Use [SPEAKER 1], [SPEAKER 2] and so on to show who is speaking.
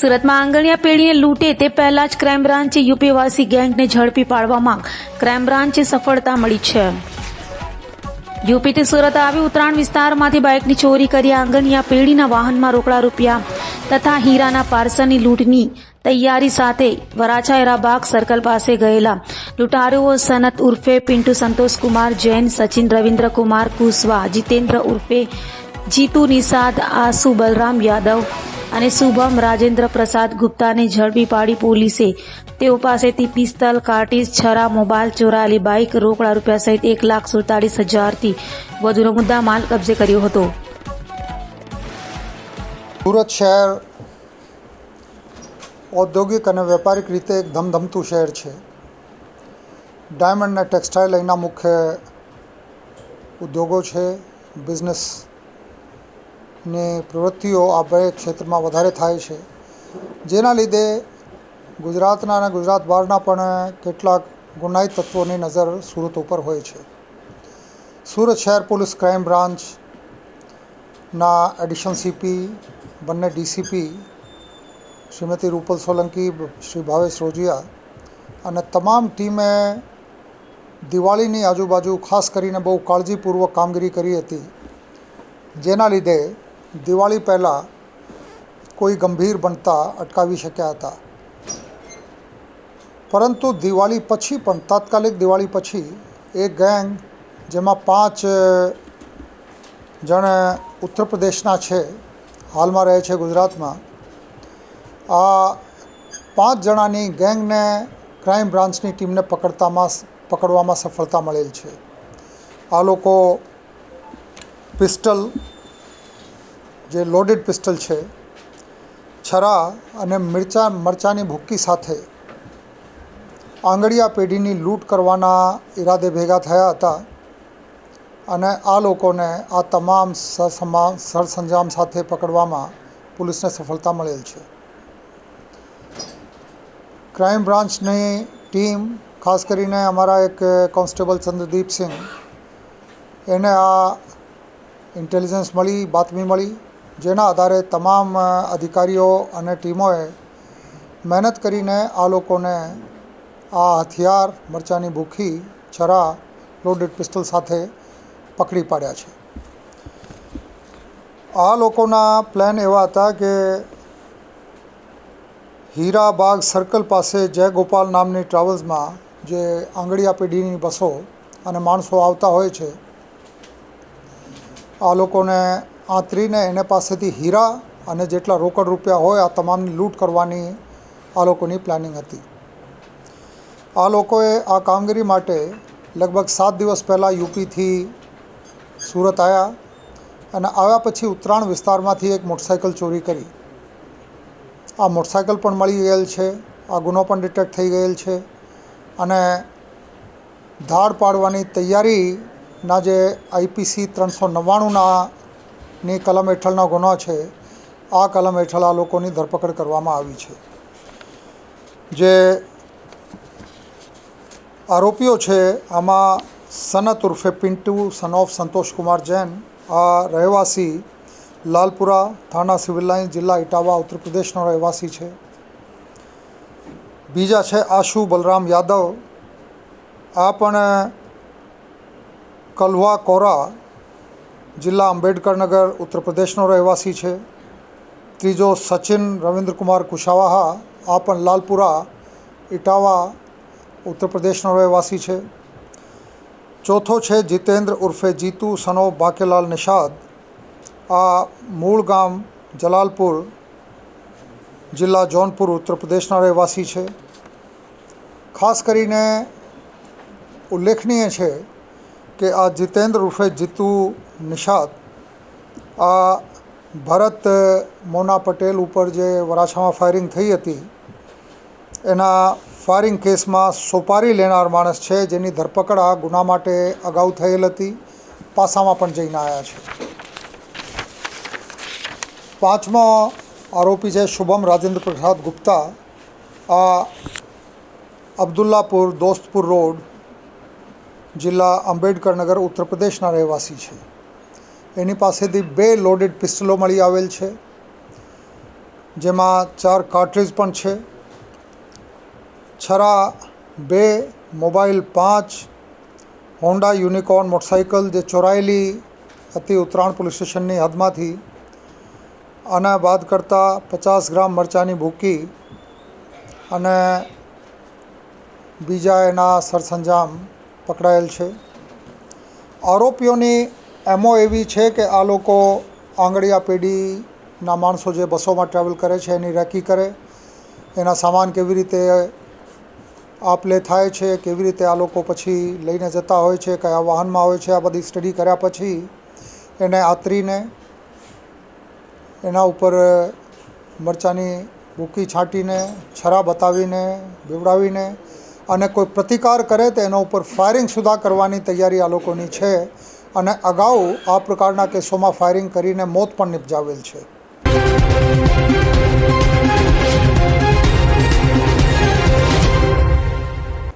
[SPEAKER 1] સુરતમાં આંગણિયા પેઢીને લૂંટે તે પહેલા જ ક્રાઇમ બ્રાન્ચે યુપીવાસી ગેંગને ઝડપી પાડવામાં ક્રાઇમ બ્રાન્ચે સફળતા મળી છે. યુપીથી સુરત આવી ઉત્તરાયણ વિસ્તારમાંથી બાઇકની ચોરી કરી આંગણિયા પેઢીના વાહનમાં રોકડા રૂપિયા તથા હીરાના પાર્સલની લૂંટની તૈયારી સાથે વરાછા એરાબાગ સર્કલ પાસે ગયેલા લૂંટારુઓ સનત ઉર્ફે પિન્ટુ સંતોષકુમાર જૈન, સચિન રવિન્દ્રકુમાર કુશવા, જીતેન્દ્ર ઉર્ફે જીતુ નિષાદ, આસુ બલરામ યાદવ અને શુભમ રાજેન્દ્ર પ્રસાદ ગુપ્તાને ઝડપી પાડી પોલીસે. તેઓ પાસેથી પિસ્તલ કાર્ટીસ છરા, મોબાઈલ, ચોરાયેલી બાઇક રોકડા રૂપિયા સહિત એક લાખ સુડતાલીસ હજારથી વધુનો મુદ્દા માલ કબજે કર્યો હતો.
[SPEAKER 2] સુરત શહેર ઔદ્યોગિક અને વેપારિક રીતે એક ધમધમતું શહેર છે. ડાયમંડ અને ટેક્સટાઇલ અહીંના મુખ્ય ઉદ્યોગો છે. બિઝનેસ ની પ્રવૃત્તિઓ આ બે ક્ષેત્રમાં વધારે થાય છે. જેના લીધે ગુજરાતના અને ગુજરાત બહારના પણ કેટલાક ગુનાહિત તત્વોની નજર સુરત ઉપર હોય છે. સુરત શહેર પોલીસ ક્રાઇમ બ્રાન્ચના એડિશન સીપી, બંને ડીસીપી શ્રીમતી રૂપલ સોલંકી, શ્રી ભાવેશ રોજિયા અને તમામ ટીમે દિવાળીની આજુબાજુ ખાસ કરીને બહુ કાળજીપૂર્વક કામગીરી કરી હતી. જેના લીધે દિવાળી પહેલાં કોઈ ગંભીર બનતા અટકાવી શક્યા હતા. પરંતુ દિવાળી પછી પણ, તાત્કાલિક દિવાળી પછી, એ ગેંગ, જેમાં પાંચ જણ ઉત્તર પ્રદેશના છે, હાલમાં રહે છે ગુજરાતમાં, આ પાંચ જણાની ગેંગને ક્રાઇમ બ્રાન્ચની ટીમને પકડતામાં, પકડવામાં સફળતા મળેલ છે. આ લોકો પિસ્ટલ જે લોડેડ પિસ્ટલ છે, છરા અને મિરચા મરચાની ભૂક્કી સાથે આંગળીયા પેઢીની લૂંટ કરવાના ઈરાદે ભેગા થયા હતા અને આ લોકોને આ તમામ સરસમા સરસંજામ સાથે પકડવામાં પોલીસને સફળતા મળેલ છે. ક્રાઇમ બ્રાન્ચની ટીમ, ખાસ કરીને અમારા એક કોન્સ્ટેબલ ચંદ્રદીપસિંહ એને આ ઇન્ટેલિજન્સ મળી, બાતમી મળી જેના આધારે તમામ અધિકારીઓ અને ટીમોએ મહેનત કરીને આ લોકોને આ હથિયાર મરચાની ભૂખી છરા લોડેડ પિસ્તલ સાથે પકડી પાડ્યા છે. આ લોકોના પ્લાન એવા હતા કે હીરાબાગ સર્કલ પાસે જયગોપાલ નામની ટ્રાવેલ્સમાં જે આંગળીયા પેઢીની બસો અને માણસો આવતા હોય છે, આ લોકોને આંતરીને એને પાસેથી હીરા અને જેટલા રોકડ રૂપિયા હોય, આ તમામની લૂંટ કરવાની આ લોકોની પ્લાનિંગ હતી. આ લોકોએ આ કામગીરી માટે લગભગ સાત દિવસ પહેલાં યુપીથી સુરત આવ્યા અને આવ્યા પછી ઉત્તરાયણ વિસ્તારમાંથી એક મોટરસાઇકલ ચોરી કરી. આ મોટરસાઇકલ પણ મળી ગયેલ છે, આ ગુનો પણ ડિટેક્ટ થઈ ગયેલ છે અને ધાડ પાડવાની તૈયારીના જે આઈપીસી ત્રણસો નવ્વાણુંના ની કલમ હેઠળનો ગુનો છે, આ કલમ હેઠળ આ લોકોની ધરપકડ કરવામાં આવી છે. જે આરોપીઓ છે, આમાં સનત ઉર્ફે પિન્ટુ સન ઓફ સંતોષકુમાર જૈન, આ રહેવાસી લાલપુરા થાના સિવિલ લાઇન, જિલ્લા ઇટાવા, ઉત્તર પ્રદેશનો રહેવાસી છે. બીજા છે આશુ બલરામ યાદવ. આ પણ કલવા કોરા જિલ્લા આંબેડકરનગર ઉત્તર પ્રદેશનો રહેવાસી છે. ત્રીજો સચિન રવિન્દ્રકુમાર કુશાવાહા, આ પણ લાલપુરા, ઇટાવા, ઉત્તર પ્રદેશનો રહેવાસી છે. ચોથો છે જીતેન્દ્ર ઉર્ફે જીતુ સનો બાકેલાલ નિષાદ. આ મૂળ ગામ જલાલપુર જિલ્લા જૌનપુર, ઉત્તર પ્રદેશના રહેવાસી છે. ખાસ કરીને ઉલ્લેખનીય છે કે આ જીતેન્દ્ર ઉર્ફે જીતુ નિષાદ આ ભરત મોના પટેલ ઉપર જે વરાછામાં ફાયરિંગ થઈ હતી, એના ફાયરિંગ કેસમાં સોપારી લેનાર માણસ છે જેની ધરપકડ આ ગુના માટે અગાઉ થયેલ હતી, પાસામાં પણ જઈને આવ્યા છે. પાંચમો આરોપી છે શુભમ રાજેન્દ્ર પ્રસાદ ગુપ્તા, આ અબ્દુલ્લાપુર દોસ્તપુર રોડ જિલ્લા આંબેડકરનગર ઉત્તર પ્રદેશના રહેવાસી છે. એની પાસેથી બે લોડેડ પિસ્તલો મળી આવેલ છે. જેમાં ચાર કાર્ટ્રીજ પણ છે. છરા બે મોબાઈલ પાંચ હોન્ડા યુનિકોર્ન મોટરસાઇકલ જે ચોરાયેલી હતી ઉત્તરાયણ પોલીસ સ્ટેશનની હદમાંથી, આના બાદ કરતાં પચાસ ગ્રામ મરચાંની ભૂકી અને બીજા એના સરસંજામ પકડાયેલ છે. આરોપીઓની એમો એવી છે કે આ લોકો આંગળીયા પેઢીના માણસો જે બસોમાં ટ્રાવેલ કરે છે, એની રેકી કરે, એના સામાન કેવી રીતે આપ લે થાય છે, કેવી રીતે આ લોકો પછી લઈને જતા હોય છે, કયા વાહનમાં હોય છે, આ બધી સ્ટડી કર્યા પછી એને આતરીને એના ઉપર મરચાંની ભૂકી છાંટીને, છરા બતાવીને, બીવડાવીને અને કોઈ પ્રતિકાર કરે તો એના ઉપર ફાયરિંગ સુધા કરવાની તૈયારી આ લોકોની છે. અને અગાઉ આ પ્રકારના કેસોમાં ફાયરિંગ કરીને મોત પણ નિપજાવેલ છે.